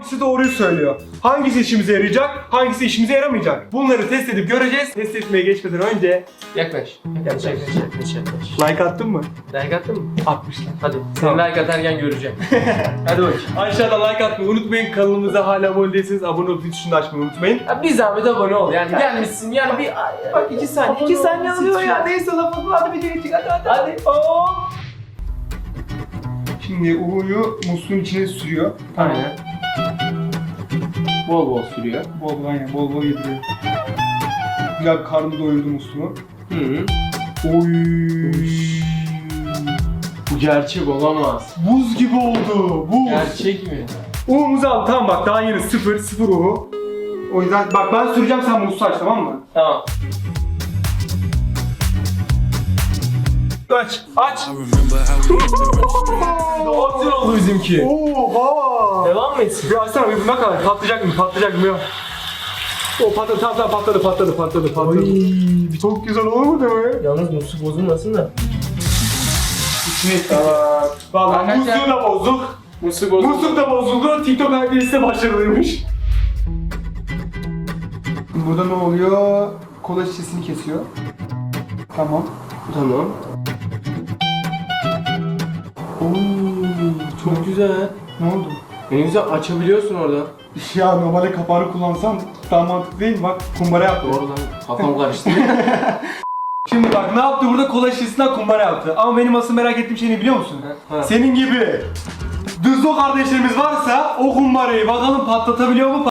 Hangisi doğruyu söylüyor? Hangisi işimize yarayacak? Hangisi işimize yaramayacak? Bunları test edip göreceğiz. Test etmeye geçmeden önce Yaklaş. Yaklaş yaklaş yaklaş yaklaş. like attın mı? Like attın mı? Atmışlar. Hadi. Tamam. Sen like atarken göreceğim. Hadi bakayım. Aşağıda like atmayı unutmayın. Kanalımıza hala abone değilseniz abone olup tuşunu da açmayı unutmayın. Ya bir zahmet abone ol yani gelmişsin yani bir bak iki saniye iki saniye alıyor ya neyse lafı hadi bir çık hadi hadi hadi hop. Şimdi U'yu musluğun içine sürüyor. Aynen. Bol bol sürüyor. Bol bol aynen bol bol yediriyor. Güzel bir karnı doyurdu musluğu. Hı -hı. Oy. Bu gerçek olamaz. Buz gibi oldu. Buz. Gerçek mi? U'muzu al tamam bak daha yeni sıfır sıfır U'u. O yüzden bak ben süreceğim sen musluğu aç tamam mı? Tamam. Aç. Aç. Doğru oldu bizimki. Oha. Devam mı etsin? Bir açsana bir ne kadar patlayacak mı patlayacak mı ya? O patladı tamam tamam patladı patladı patladı patladı. Ay. Çok güzel olur mu değil mi? Yalnız musluk bozulmasın da. İçine tamam. Valla Arkadaşlar- musluğu da bozduk. Musluk bozuldu. Musluk da bozuldu. TikTok herkesi de başarılıymış. Burada ne oluyor? Kola şişesini kesiyor. Tamam. Tamam. Oo, çok güzel. Ne oldu? Ne güzel açabiliyorsun oradan. Ya normalde kapağını kullansam daha mantıklı değil mi? Bak kumbara yaptı. Doğru lan kafam karıştı. Şimdi bak ne yaptı burada kola şişesinden kumbara yaptı. Ama benim asıl merak ettiğim şey ne biliyor musun? Ha. Senin gibi Dızlo kardeşlerimiz varsa o kumbarayı bakalım patlatabiliyor mu